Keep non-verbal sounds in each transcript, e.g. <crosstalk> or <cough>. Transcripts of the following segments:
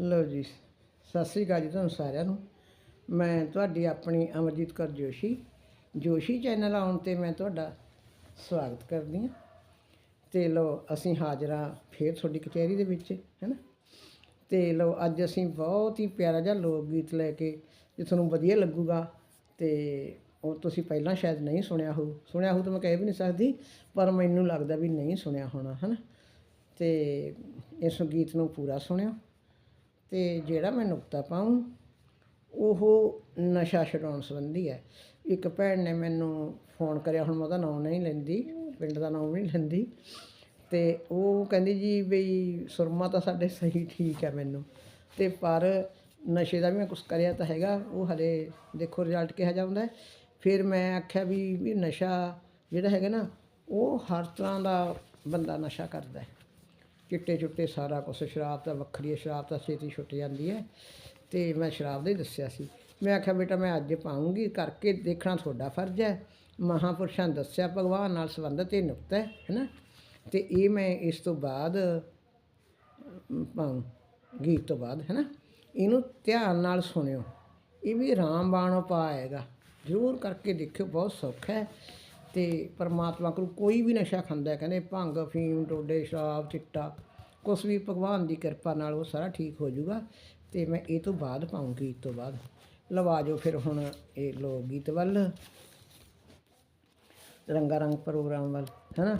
ਲਓ ਜੀ, ਸਤਿ ਸ੍ਰੀ ਅਕਾਲ ਜੀ ਤੁਹਾਨੂੰ ਸਾਰਿਆਂ ਨੂੰ। ਮੈਂ ਤੁਹਾਡੀ ਆਪਣੀ ਅਮਰਜੀਤ ਕੌਰ ਜੋਸ਼ੀ ਜੋਸ਼ੀ ਚੈਨਲ ਆਉਣ ਤੇ ਮੈਂ ਤੁਹਾਡਾ ਸਵਾਗਤ ਕਰਦੀ ਹਾਂ। ਤੇ ਲਓ, ਅਸੀਂ ਹਾਜ਼ਰਾਂ ਫੇਰ ਤੁਹਾਡੀ ਕਚਹਿਰੀ ਦੇ ਵਿੱਚ, ਹੈਨਾ? ਤੇ ਲਓ, ਅੱਜ ਅਸੀਂ ਬਹੁਤ ਹੀ ਪਿਆਰਾ ਜਿਹਾ ਲੋਕ ਗੀਤ ਲੈ ਕੇ ਜੇ ਤੁਹਾਨੂੰ ਵਧੀਆ ਲੱਗੂਗਾ। ਤੇ ਉਹ ਤੁਸੀਂ ਪਹਿਲਾਂ ਸ਼ਾਇਦ ਨਹੀਂ ਸੁਣਿਆ ਹੋਊ। ਸੁਣਿਆ ਹੋ ਤਾਂ ਮੈਂ ਕਹਿ ਵੀ ਨਹੀਂ ਸਕਦੀ, ਪਰ ਮੈਨੂੰ ਲੱਗਦਾ ਵੀ ਨਹੀਂ ਸੁਣਿਆ ਹੋਣਾ, ਹਨਾ? ਤੇ ਇਸ ਗੀਤ ਨੂੰ ਪੂਰਾ ਸੁਣਿਓ। ਤੇ ਜਿਹੜਾ ਮੈਂ ਨੁਕਤਾ ਪਾਉਂ ਉਹ ਨਸ਼ਾ ਛਡਾਉਣ ਸੰਬੰਧੀ ਹੈ। ਇੱਕ ਭੈਣ ਨੇ ਮੈਨੂੰ ਫੋਨ ਕਰਿਆ, ਹੁਣ ਮੈਂ ਉਹਦਾ ਨਾਮ ਨਹੀਂ ਲੈਂਦੀ, ਪਿੰਡ ਦਾ ਨਾਮ ਨਹੀਂ ਲੈਂਦੀ। ਤੇ ਉਹ ਕਹਿੰਦੀ ਜੀ ਬਈ ਸੁਰਮਾ ਤਾਂ ਸਾਡੇ ਸਹੀ ਠੀਕ ਹੈ ਮੈਨੂੰ। ਤੇ ਪਰ ਨਸ਼ੇ ਦਾ ਵੀ ਮੈਂ ਕੁਝ ਕਰਿਆ ਤਾਂ ਹੈਗਾ, ਉਹ ਹਲੇ ਦੇਖੋ ਰਿਜ਼ਲਟ ਕਿਹਾ ਜਾਂਦਾ ਫਿਰ ਮੈਂ ਆਖਿਆ ਵੀ ਨਸ਼ਾ ਜਿਹੜਾ ਹੈਗਾ ਨਾ, ਉਹ ਹਰ ਤਰ੍ਹਾਂ ਦਾ ਬੰਦਾ ਨਸ਼ਾ ਕਰਦਾ ਚਿੱਟੇ ਚੁੱਟੇ ਸਾਰਾ ਕੁਛ ਸ਼ਰਾਬ ਤਾਂ ਵੱਖਰੀ ਹੈ ਸ਼ਰਾਬ ਤਾਂ ਛੇਤੀ ਛੁੱਟ ਜਾਂਦੀ ਹੈ। ਤੇ ਮੈਂ ਸ਼ਰਾਬ ਦਾ ਹੀ ਦੱਸਿਆ ਸੀ। ਮੈਂ ਆਖਿਆ ਬੇਟਾ ਮੈਂ ਅੱਜ ਪਾਉਂਗੀ ਕਰਕੇ ਦੇਖਣਾ ਤੁਹਾਡਾ ਫਰਜ਼ ਹੈ। ਮਹਾਪੁਰਸ਼ਾਂ ਨੇ ਦੱਸਿਆ ਭਗਵਾਨ ਨਾਲ ਸੰਬੰਧਿਤ ਇਹ ਨੁਕਤਾ ਹੈ ਹੈਨਾ? ਤੇ ਇਹ ਮੈਂ ਇਸ ਤੋਂ ਬਾਅਦ ਅਮ, ਗੀਤ ਤੋਂ ਬਾਅਦ ਹੈਨਾ? ਇਹਨੂੰ ਧਿਆਨ ਨਾਲ ਸੁਣਿਓ। ਇਹ ਵੀ ਰਾਮ ਬਾਣ ਉਪਾਏਗਾ ਜ਼ਰੂਰ ਕਰਕੇ ਦੇਖਿਓ ਬਹੁਤ ਸੌਖਾ ਹੈ। ਤੇ ਪਰਮਾਤਮਾ ਕੋਲ ਕੋਈ ਵੀ ਨਸ਼ਾ ਖਾਂਦਾ ਕਹਿੰਦੇ ਭੰਗ ਫੀਮ ਟੋਡੇ ਸ਼ਰਾਬ ਚਿੱਟਾ। ਕੁਛ ਵੀ ਭਗਵਾਨ ਦੀ ਕਿਰਪਾ ਨਾਲ ਉਹ ਸਾਰਾ ਠੀਕ ਹੋ ਜਾਊਗਾ ਤੇ ਮੈਂ ਇਹ ਤੋਂ ਬਾਅਦ ਪਾਊਂ ਗੀਤ ਤੋਂ ਬਾਅਦ। ਲਵਾ ਜੋ ਫਿਰ ਹੁਣ ਇਹ ਲੋਕ ਗੀਤ ਵੱਲ। ਰੰਗਾ ਰੰਗ ਪ੍ਰੋਗਰਾਮ ਵੱਲ, ਹੈਨਾ?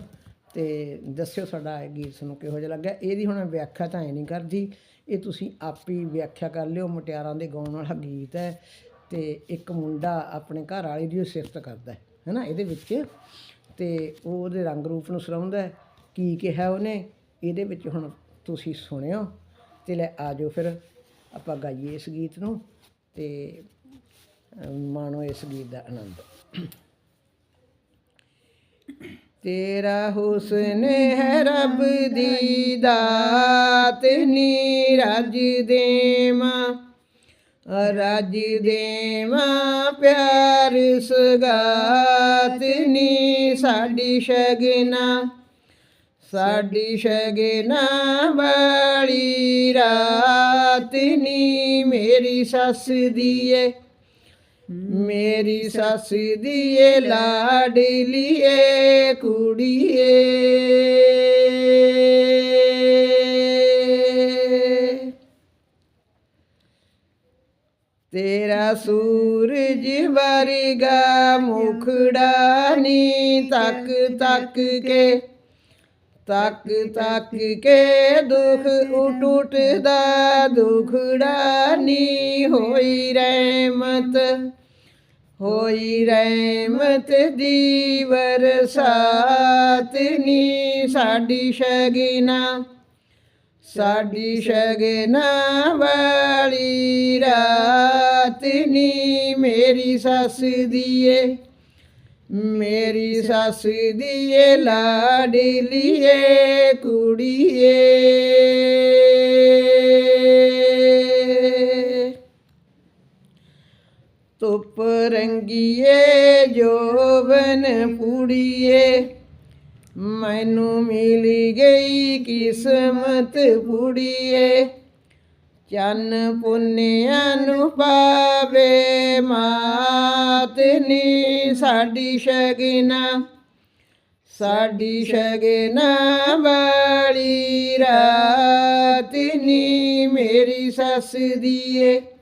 ਤੇ ਦੱਸਿਓ ਸਾਡਾ ਇਹ ਗੀਤ ਸਾਨੂੰ ਕਿਹੋ ਜਿਹਾ ਲੱਗਿਆ? ਇਹਦੀ ਹੁਣ ਵਿਆਖਿਆ ਤਾਂ ਐ ਨਹੀਂ ਕਰਦੀ। ਇਹ ਤੁਸੀਂ ਆਪ ਹੀ ਵਿਆਖਿਆ ਕਰ ਲਿਓ, ਮੁਟਿਆਰਾਂ ਦੇ ਗਾਉਣ ਵਾਲਾ ਗੀਤ ਹੈ ਤੇ ਇੱਕ ਮੁੰਡਾ ਆਪਣੇ ਘਰ ਵਾਲੀ ਦੀ ਸਿਫਤ ਕਰਦਾ ਹੈ ਨਾ ਇਹਦੇ ਵਿੱਚ ਤੇ ਉਹ ਉਹਦੇ ਰੰਗ ਰੂਪ ਨੂੰ ਸਰਾਉਂਦਾ ਕੀ ਕਿਹਾ ਉਹਨੇ? ਇਹਦੇ ਵਿੱਚ ਹੁਣ ਤੁਸੀਂ ਸੁਣਿਓ ਤੇ ਲੈ ਆ ਜਾਓ ਫਿਰ, ਆਪਾਂ ਗਾਈਏ ਇਸ ਗੀਤ ਨੂੰ ਤੇ ਮਾਣੋ ਇਸ ਗੀਤ ਦਾ ਆਨੰਦ। ਤੇਰਾ ਹੁਸਨ ਹੈ ਰੱਬ ਦੀ ਦਾਤ ਨੀ ਰਜ ਦੇਵਾਂ ਰਜ ਦੇਵਾਂ, ਪਿਆਰ ਸਗਾਤ, ਨੀ ਸਾਡੀ ਸ਼ਗਨਾ। ਸਾਡੀ ਸ਼ਗਨਾ ਵਾਲੀ ਰਾਤ ਨੀ ਮੇਰੀ ਸੱਸ ਦੀਏ, ਮੇਰੀ ਸੱਸ ਦੀਏ ਲਾਡਲੀਏ ਕੁੜੀਏ। ਤੇਰਾ ਸੂਰਜ ਵਰਗਾ ਮੁਖੜਾ ਨੀ ਤੱਕ ਤੱਕ ਕੇ ਤੱਕ ਤੱਕ ਕੇ ਦੁਖ ਉਟ ਉਟਦਾ ਦੁਖੜਾ ਨੀ ਹੋਈ ਰਹਿਮਤ। ਹੋਈ ਰਹਿਮਤ ਦੀ ਬਰਸਾਤ ਨੀ ਸਾਡੀ ਸ਼ਗਨਾ। ਸਾਡੀ ਸ਼ਗਨਾ ਵਾਲੀ ਰਾਤ ਨੀ ਮੇਰੀ ਸੱਸ ਦੀਏ। ਮੇਰੀ ਸੱਸ ਦੀਏ ਲਾਡਲੀਏ ਕੁੜੀਏ। ਧੁੱਪ ਰੰਗੀਏ ਜੋਬਨ ਪੂੜੀਏ। ਮੈਨੂੰ ਮਿਲ ਗਈ ਕਿਸਮਤ ਪੂੜੀਏ। යන පුුණ්‍යනුපාවේ මාතනි සඩිෂගෙන සඩිෂගෙන වලිරතිනි මෙරි සසදියේ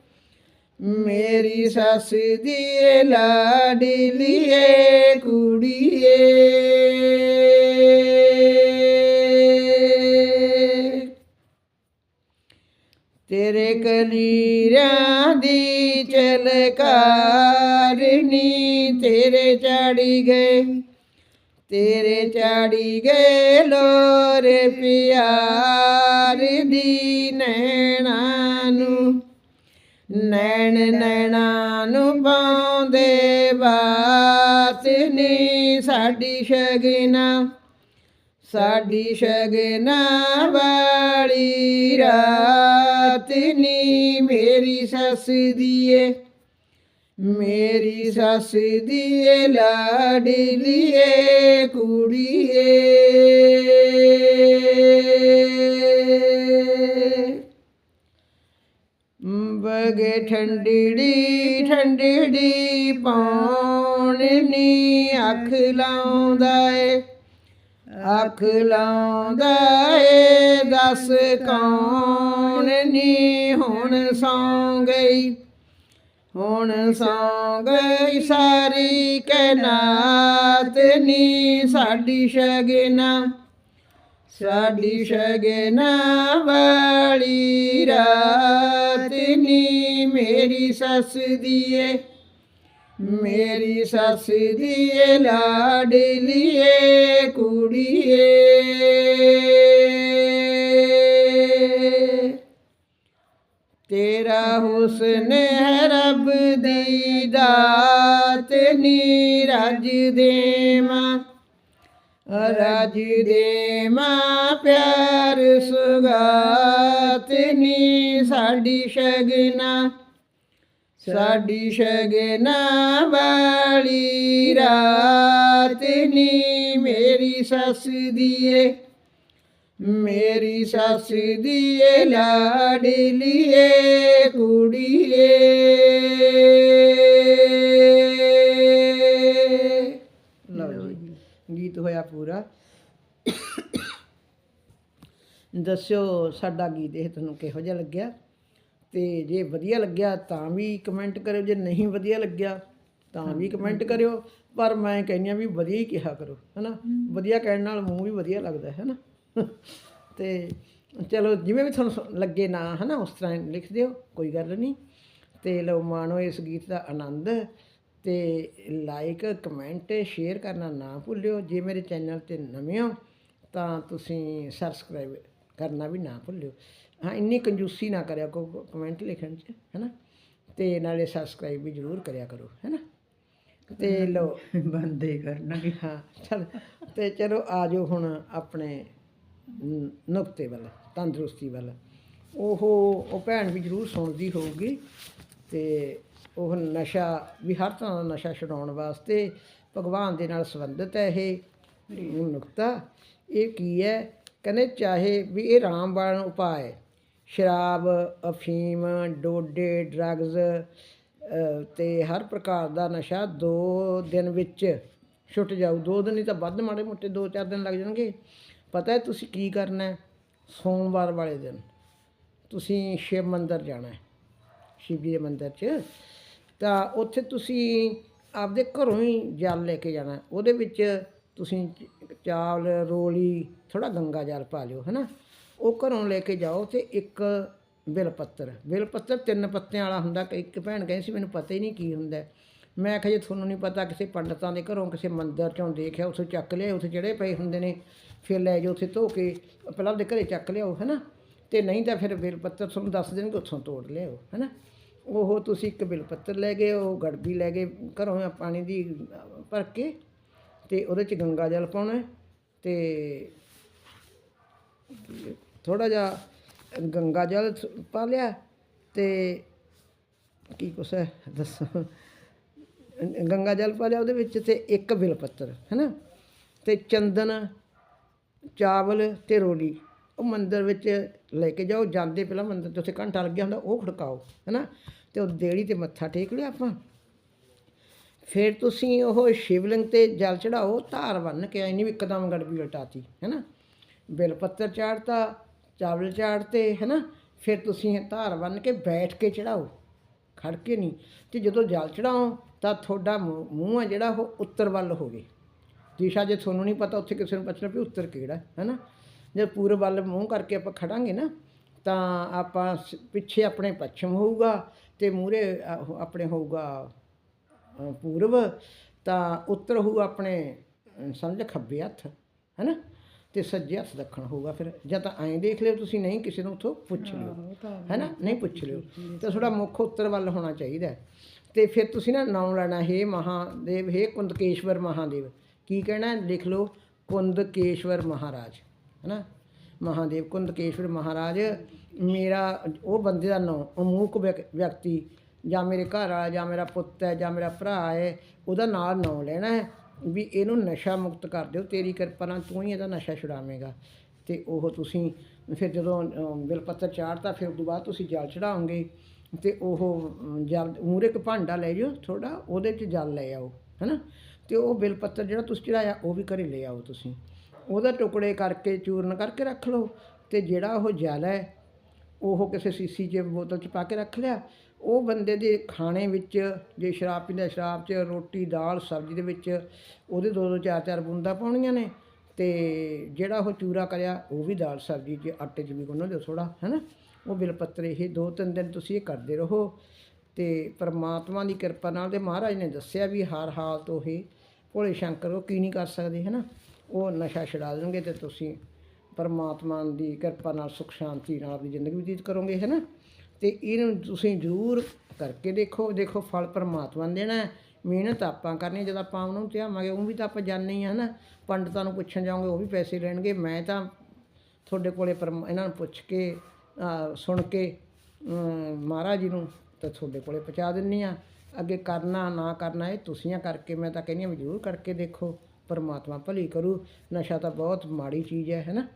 मेरी सस दिए लाडिलिए कुड़िए ਤੇਰੇ ਕਲੀਰਿਆਂ ਦੀ ਚਲਕਾਰਨੀ ਤੇਰੇ ਚਾੜੀ ਗਏ, ਤੇਰੇ ਚਾੜੀ ਗਏ ਲੋਰੇ ਪਿਆਰ ਦੀ ਨੈਣਾ ਨੂੰ। ਨੈਣ ਨੈਣਾ ਨੂੰ ਪਾਉਂਦੇ ਬਾਤ ਨੀ ਸਾਡੀ ਸ਼ਗਨਾ। ਸਾਡੀ ਸ਼ਗਨਾ ਵਾਲੀ ਰਾਤ ਨੀ ਮੇਰੀ ਸੱਸ ਦੀਏ, ਮੇਰੀ ਸੱਸ ਦੀਏ ਲਾਡਲੀਏ ਕੁੜੀਏ। ਬਗੇ ਠੰਡੀੜੀ ਠੰਡੜੀ ਪਾਉਣ ਨੀ ਅੱਖ ਲਾਉਂਦਾ ਏ। ਅੱਖ ਲਾਉਂਦਾ ਏ, ਦੱਸ ਕੌਣ ਨੀ ਹੁਣ ਸੌਂ ਗਈ ਹੁਣ ਸੌਂ ਗਈ ਸਾਰੀ ਕੈਨਾਤ ਨੀ ਸਾਡੀ ਸ਼ਗਨਾ। ਸਾਡੀ ਸ਼ਗਨਾ ਵਾਲੀ ਰਾਤ ਨੀ ਮੇਰੀ ਸੱਸ ਦੀਏ ਮੇਰੀ ਸੱਸ ਦੀਏ ਲਾਡਲੀਏ ਕੁੜੀਏ। ਤੇਰਾ ਹੁਸਨ ਹੈ ਰੱਬ ਦੀ ਦਾਤ ਨੀ ਰਜ ਦੇਵਾਂ। ਰਜ ਦੇਵਾਂ ਪਿਆਰ ਸੁਗਾਤ ਨੀ ਸਾਡੀ ਸ਼ਗਨਾ। ਸਾਡੀ ਸ਼ਗਨਾ ਵਾਲੀ ਰਾਤ ਨੀ ਮੇਰੀ ਸੱਸ ਦੀਏ, ਮੇਰੀ ਸੱਸ ਦੀਏ ਲਾਡਲੀਏ ਕੁੜੀਏ। ਲਓ ਜੀ, ਗੀਤ ਹੋਇਆ ਪੂਰਾ। ਦੱਸਿਓ ਸਾਡਾ ਗੀਤ ਇਹ ਤੁਹਾਨੂੰ ਕਿਹੋ ਜਿਹਾ ਲੱਗਿਆ? ਤੇ ਜੇ ਵਧੀਆ ਲੱਗਿਆ ਤਾਂ ਵੀ ਕਮੈਂਟ ਕਰਿਓ ਜੇ ਨਹੀਂ ਵਧੀਆ ਲੱਗਿਆ ਤਾਂ ਵੀ ਕਮੈਂਟ ਕਰਿਓ। ਪਰ ਮੈਂ ਕਹਿੰਦੀ ਹਾਂ ਵੀ ਵਧੀਆ ਹੀ ਕਿਹਾ ਕਰੋ ਹਨਾ? ਵਧੀਆ ਕਹਿਣ ਨਾਲ ਮੂੰਹ ਵੀ ਵਧੀਆ ਲੱਗਦਾ ਹੈ ਹਨਾ? <laughs> ਤੇ ਚਲੋ ਜਿਵੇਂ ਵੀ ਤੁਹਾਨੂੰ ਲੱਗੇ ਨਾ ਹਨਾ ਉਸ ਤਰ੍ਹਾਂ ਲਿਖ ਦਿਓ ਕੋਈ ਗੱਲ ਨਹੀਂ। ਤੇ ਲਓ ਮਾਣੋ ਇਸ ਗੀਤ ਦਾ ਆਨੰਦ ਤੇ ਲਾਈਕ ਕਮੈਂਟ ਸ਼ੇਅਰ ਕਰਨਾ ਨਾ ਭੁੱਲਿਓ। ਜੇ ਮੇਰੇ ਚੈਨਲ ਤੇ ਨਵੇਂ ਹੋ ਤਾਂ ਤੁਸੀਂ ਸਬਸਕ੍ਰਾਈਬ ਕਰਨਾ ਵੀ ਨਾ ਭੁੱਲਿਓ। ਹਾਂ ਇੰਨੀ ਕੰਜੂਸੀ ਨਾ ਕਰਿਆ ਕੋ ਕਮੈਂਟ ਲਿਖਣ 'ਚ ਹੈਨਾ? ਤੇ ਨਾਲੇ ਸਬਸਕ੍ਰਾਈਬ ਵੀ ਜ਼ਰੂਰ ਕਰਿਆ ਕਰੋ ਹੈਨਾ? ਤੇ ਲਓ। ਬੰਦੇ ਕਰਨਗੇ। ਹਾਂ ਚਲ। ਤੇ ਚਲੋ ਆਜੋ ਹੁਣ ਆਪਣੇ ਨੁਕਤੇ ਵੱਲ ਤੰਦਰੁਸਤੀ ਵੱਲ। ਉਹ ਉਹ ਭੈਣ ਵੀ ਜ਼ਰੂਰ ਸੁਣਦੀ ਹੋਊਗੀ ਤੇ ਉਹ ਨਸ਼ਾ ਵੀ ਹਰ ਤਰ੍ਹਾਂ ਦਾ ਨਸ਼ਾ ਛਡਾਉਣ ਵਾਸਤੇ ਭਗਵਾਨ ਦੇ ਨਾਲ ਸੰਬੰਧਿਤ ਹੈ ਇਹ ਨੁਕਤਾ। ਇਹ ਕੀ ਹੈ? ਕਹਿੰਦੇ ਚਾਹੇ ਵੀ ਇਹ ਰਾਮਬਾਣ ਉਪਾਅ ਹੈ ਸ਼ਰਾਬ ਅਫੀਮ ਡੋਡੇ ਡਰੱਗਜ਼ ਅ, ਤੇ ਹਰ ਪ੍ਰਕਾਰ ਦਾ ਨਸ਼ਾ ਦੋ ਦਿਨ ਵਿੱਚ ਛੁੱਟ ਜਾਊ। ਦੋ ਦਿਨ ਹੀ ਤਾਂ ਵੱਧ ਮਾੜੇ ਮੋਟੇ ਦੋ ਚਾਰ ਦਿਨ ਲੱਗ ਜਾਣਗੇ। ਪਤਾ ਹੈ ਤੁਸੀਂ ਕੀ ਕਰਨਾ ਹੈ? ਸੋਮਵਾਰ ਵਾਲੇ ਦਿਨ ਤੁਸੀਂ ਸ਼ਿਵ ਮੰਦਰ ਜਾਣਾ ਹੈ। ਸ਼ਿਵ ਜੀ ਦੇ ਮੰਦਰ 'ਚ। ਤਾਂ ਉੱਥੇ ਤੁਸੀਂ ਆਪਦੇ ਘਰੋਂ ਹੀ ਜਲ ਲੈ ਕੇ ਜਾਣਾ ਉਹਦੇ ਵਿੱਚ ਤੁਸੀਂ ਚਾਵਲ ਰੋਲੀ ਥੋੜਾ ਗੰਗਾ ਜਲ ਪਾ ਲਿਓ ਹਨਾ ਉਹ ਘਰੋਂ ਲੈ ਕੇ ਜਾਓ ਤੇ ਇੱਕ ਬਿਲ ਪੱਤਰ। ਬਿਲ ਪੱਤਰ ਤਿੰਨ ਪੱਤਿਆਂ ਵਾਲਾ ਹੁੰਦਾ, ਕਿ ਇੱਕ ਭੈਣ ਕਹਿੰਦੀ ਸੀ, ਮੈਨੂੰ ਪਤਾ ਹੀ ਨਹੀਂ ਕੀ ਹੁੰਦਾ ਮੈਂ ਕਿਹਾ, ਜੇ ਤੁਹਾਨੂੰ ਨਹੀਂ ਪਤਾ, ਕਿਸੇ ਪੰਡਤਾਂ ਦੇ ਘਰੋਂ ਕਿਸੇ ਮੰਦਿਰ ਚੋਂ ਦੇਖਿਆ, ਉੱਥੋਂ ਚੱਕ ਲਿਆ, ਉੱਥੇ ਜਿਹੜੇ ਪਏ ਹੁੰਦੇ ਨੇ, ਫਿਰ ਲੈ ਜਾਓ, ਉੱਥੇ ਧੋ ਕੇ ਪਹਿਲਾਂ ਉਹਦੇ ਘਰੇ ਚੱਕ ਲਿਆਓ, ਹਨਾ? ਤੇ ਨਹੀਂ ਤਾਂ ਫਿਰ ਬਿਲ ਪੱਤਰ ਤੁਹਾਨੂੰ ਦੱਸ ਦੇਣਗੇ, ਉੱਥੋਂ ਤੋੜ ਲਿਆਓ, ਹਨਾ? ਉਹ ਤੁਸੀਂ ਇੱਕ ਬਿਲ ਪੱਤਰ ਲੈ ਗਏ, ਉਹ ਗੜਬੀ ਲੈ ਗਏ, ਘਰੋਂ ਪਾਣੀ ਦੀ ਭਰ ਕੇ ਤੇ ਉਹਦੇ ਚ ਗੰਗਾ ਜਲ ਪਾਉਣਾ ਹੈ ਤੇ ਥੋੜਾ ਜਿਹਾ ਗੰਗਾ ਜਲ ਪਾ ਲਿਆ ਤੇ ਕੀ ਕੁਛ ਹੈ, ਦੱਸੋ। ਗੰਗਾ ਜਲ ਪਾ ਲਿਆ ਉਹਦੇ ਵਿੱਚ ਤੇ ਇੱਕ ਬਿਲ ਪੱਤਰ, ਹੈਨਾ? ਤੇ ਚੰਦਨ, ਚਾਵਲ ਤੇ ਰੋਲੀ, ਉਹ ਮੰਦਰ ਵਿੱਚ ਲੈ ਕੇ ਜਾਓ, ਜਾਂਦੇ ਪਹਿਲਾਂ ਮੰਦਰ 'ਚ ਉੱਥੇ ਘੰਟਾ ਲੱਗਿਆ ਹੁੰਦਾ, ਉਹ ਖੜਕਾਓ, ਹੈਨਾ? ਤੇ ਉਹ ਦੇੜੀ ਤੇ ਮੱਥਾ ਟੇਕ ਲਿਆ ਆਪਾਂ। ਫਿਰ ਤੁਸੀਂ ਉਹ ਸ਼ਿਵਲਿੰਗ ਤੇ ਜਲ ਚੜਾਓ ਧਾਰ ਬੰਨ ਕੇ ਆਈ ਨਹੀਂ ਵੀ ਇੱਕਦਮ ਗੜਬੀ ਉਲਟਾਤੀ, ਹੈਨਾ? ਬਿਲ ਪੱਤਰ ਚਾੜਤਾ ਚਾਵਲ ਚਾੜਤੇ, ਹੈਨਾ? ਫਿਰ ਤੁਸੀਂ ਧਾਰ ਬੰਨ ਕੇ ਬੈਠ ਕੇ ਚੜਾਓ ਖੜ ਕੇ ਨਹੀਂ। ਤੇ ਜਦੋਂ ਜਲ ਚੜਾਓ ਤਾਂ ਤੁਹਾਡਾ ਮੂੰਹ ਮੂੰਹ ਆ ਜਿਹੜਾ ਉਹ ਉੱਤਰ ਵੱਲ ਹੋਵੇ। ਦਿਸ਼ਾ ਜੇ ਤੁਹਾਨੂੰ ਨਹੀਂ ਪਤਾ ਉੱਥੇ ਕਿਸੇ ਨੂੰ ਪੁੱਛਣਾ ਵੀ ਉੱਤਰ ਕਿਹੜਾ ਹੈ ਨਾ ਜੇ ਪੂਰਬ ਵੱਲ ਮੂੰਹ ਕਰਕੇ ਆਪਾਂ ਖੜਾਂਗੇ ਨਾ, ਤਾਂ ਆਪਾਂ ਸ- ਪਿੱਛੇ ਆਪਣੇ ਪੱਛਮ ਹੋਊਗਾ ਤੇ ਮੂਰੇ ਆਪਣੇ ਹੋਊਗਾ ਪੂਰਬ, ਤਾਂ ਉੱਤਰ ਹੋਊਗਾ ਆਪਣੇ ਸਮਝ ਖੱਬੇ ਹੱਥ ਹੈ ਨਾ ਤੇ ਸੱਜੇ ਹੱਥ ਦੱਖਣ ਹੋਊਗਾ ਫਿਰ। ਜਾਂ ਤਾਂ ਐਂ ਦੇਖ ਲਿਓ ਤੁਸੀਂ ਨਹੀਂ ਕਿਸੇ ਨੂੰ ਉੱਥੋਂ ਪੁੱਛ ਲਿਓ। ਹੈ। ਨਾ ਨਹੀਂ ਪੁੱਛ ਲਿਓ। ਤੇ ਤੁਹਾਡਾ ਮੁੱਖ ਉੱਤਰ ਵੱਲ ਹੋਣਾ ਚਾਹੀਦਾ। ਤੇ ਫਿਰ ਤੁਸੀਂ ਨਾ ਨਾਮ ਲੈਣਾ ਹੈ ਮਹਾਦੇਵ ਹੈ ਕੁੰਦਕੇਸ਼ਵਰ ਮਹਾਦੇਵ। ਕੀ ਕਹਿਣਾ? ਲਿਖ ਲਓ ਕੁੰਦਕੇਸ਼ਵਰ ਮਹਾਰਾਜ। ਹੈ ਨਾ ਮਹਾਦੇਵ ਕੁੰਦਕੇਸ਼ਵਰ ਮਹਾਰਾਜ ਮੇਰਾ ਉਹ ਬੰਦੇ ਦਾ ਨਾਮ ਅਮੂਕ ਵਿਅਕ- ਵਿਅਕਤੀ ਜਾਂ ਮੇਰੇ ਘਰ ਵਾਲਾ ਜਾਂ ਮੇਰਾ ਪੁੱਤ ਹੈ ਜਾਂ ਮੇਰਾ ਭਰਾ ਹੈ ਉਹਦਾ ਨਾਲ ਨਾਮ ਲੈਣਾ ਹੈ। ਵੀ ਇਹਨੂੰ ਨਸ਼ਾ ਮੁਕਤ ਕਰ ਦਿਓ, ਤੇਰੀ ਕਿਰਪਾ ਨਾਲ ਤੂੰ ਹੀ ਇਹਦਾ ਨਸ਼ਾ ਛੁਡਾਵੇਂਗਾ। ਤੇ ਉਹ ਤੁਸੀਂ ਫਿਰ ਜਦੋਂ ਬਿਲਪੱਤਰ ਚਾੜਤਾ ਫਿਰ ਉਸ ਤੋਂ ਬਾਅਦ ਤੁਸੀਂ ਜਲ ਚੜਾਓਗੇ ਤੇ ਉਹ ਜਲ ਮੂਰੇ ਇੱਕ ਭਾਂਡਾ ਲੈ ਜਾਓ ਥੋੜਾ ਉਹਦੇ 'ਚ ਜਲ ਲੈ ਆਓ, ਹੈਨਾ? ਤੇ ਉਹ ਬਿਲਪੱਤਰ ਜਿਹੜਾ ਤੁਸੀਂ ਚੜਾਇਆ ਉਹ ਵੀ ਘਰੇ ਲੈ ਆਓ ਤੁਸੀਂ। ਉਹਦਾ ਟੁਕੜੇ ਕਰਕੇ ਚੂਰਨ ਕਰਕੇ ਰੱਖ ਲਓ, ਤੇ ਜਿਹੜਾ ਉਹ ਜਲ ਹੈ, ਉਹ ਕਿਸੇ ਸੀਸੀ 'ਚ ਬੋਤਲ 'ਚ ਪਾ ਕੇ ਰੱਖ ਲਿਆ ਉਹ ਬੰਦੇ ਦੇ ਖਾਣੇ ਵਿੱਚ, ਜੇ ਸ਼ਰਾਬ ਪੀਂਦਾ ਸ਼ਰਾਬ 'ਚ ਰੋਟੀ, ਦਾਲ, ਸਬਜ਼ੀ ਦੇ ਵਿੱਚ ਉਹਦੇ ਦੋ ਦੋ, ਚਾਰ ਚਾਰ ਬੂੰਦਾਂ ਪਾਉਣੀਆਂ ਨੇ ਅਤੇ ਜਿਹੜਾ ਉਹ ਚੂਰਾ ਕਰਿਆ, ਉਹ ਵੀ ਦਾਲ, ਸਬਜ਼ੀ 'ਚ, ਆਟੇ 'ਚ ਵੀ ਗੁੰਨ ਦਿਓ ਥੋੜ੍ਹਾ ਹੈ ਨਾ ਉਹ ਬਿਲਪੱਤਰ ਇਹ ਦੋ ਤਿੰਨ ਦਿਨ ਤੁਸੀਂ ਇਹ ਕਰਦੇ ਰਹੋ ਅਤੇ ਪਰਮਾਤਮਾ ਦੀ ਕਿਰਪਾ ਨਾਲ ਤੇ ਮਹਾਰਾਜ ਨੇ ਦੱਸਿਆ ਵੀ ਹਰ ਹਾਲਤ ਉਹ ਇਹ ਭੋਲੇ ਸ਼ੰਕਰ ਉਹ ਕੀ ਨਹੀਂ ਕਰ ਸਕਦੇ ਹੈ ਨਾ ਉਹ ਨਸ਼ਾ ਛੁਡਾ ਦੇਣਗੇ ਤੇ ਤੁਸੀਂ ਪਰਮਾਤਮਾ ਦੀ ਕਿਰਪਾ ਨਾਲ ਸੁਖ ਸ਼ਾਂਤੀ ਨਾਲ ਆਪਣੀ ਜ਼ਿੰਦਗੀ ਬਤੀਤ ਕਰੋਗੇ ਹੈ ਨਾ ਤੇ ਇਹਨੂੰ ਤੁਸੀਂ ਜ਼ਰੂਰ ਕਰਕੇ ਦੇਖੋ ਦੇਖੋ ਫਲ ਪਰਮਾਤਮਾ ਨੇ ਦੇਣਾ ਮਿਹਨਤ ਆਪਾਂ ਕਰਨੀ ਹੈ, ਜਦ ਆਪਾਂ ਉਹਨੂੰ ਧਿਆਵਾਂਗੇ ਉਹ ਵੀ ਤਾਂ ਆਪਾਂ ਜਾਣਦੇ ਹੀ ਆ ਨਾ। ਪੰਡਤਾਂ ਨੂੰ ਪੁੱਛਣ ਜਾਓਗੇ ਉਹ ਵੀ ਪੈਸੇ ਲੈਣਗੇ। ਮੈਂ ਤਾਂ ਤੁਹਾਡੇ ਕੋਲੇ ਪਰਮ ਇਹਨਾਂ ਨੂੰ ਪੁੱਛ ਕੇ ਸੁਣ ਕੇ ਮਹਾਰਾਜ ਜੀ ਨੂੰ ਤਾਂ ਤੁਹਾਡੇ ਕੋਲੇ ਪਹੁੰਚਾ ਦਿੰਨੀ ਆ ਅੱਗੇ ਕਰਨਾ ਨਾ ਕਰਨਾ ਇਹ ਤੁਸੀਂ ਆ ਕਰਕੇ ਮੈਂ ਤਾਂ ਕਹਿੰਦੀ ਹਾਂ ਵੀ ਜ਼ਰੂਰ ਕਰਕੇ ਦੇਖੋ ਪਰਮਾਤਮਾ ਭਲੀ ਕਰੂ। ਨਸ਼ਾ ਤਾਂ ਬਹੁਤ ਮਾੜੀ ਚੀਜ਼ ਹੈ ਹੈਨਾ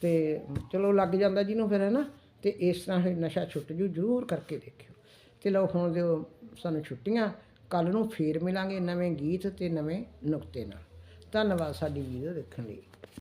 ਤੇ ਚਲੋ ਲੱਗ ਜਾਂਦਾ ਜਿਹਨੂੰ ਫਿਰ ਹੈਨਾ ਤੇ ਇਸ ਤਰ੍ਹਾਂ ਹੀ ਨਸ਼ਾ ਛੁੱਟ ਜੂ, ਜ਼ਰੂਰ ਕਰਕੇ ਦੇਖਿਓ। ਤੇ ਲਓ ਹੁਣ ਦਿਓ ਸਾਨੂੰ ਛੁੱਟੀਆਂ ਕੱਲ ਨੂੰ ਫੇਰ ਮਿਲਾਂਗੇ ਨਵੇਂ ਗੀਤ ਤੇ ਨਵੇਂ ਨੁਕਤੇ ਨਾਲ। ਧੰਨਵਾਦ ਸਾਡੀ ਵੀਡੀਓ ਦੇਖਣ ਲਈ।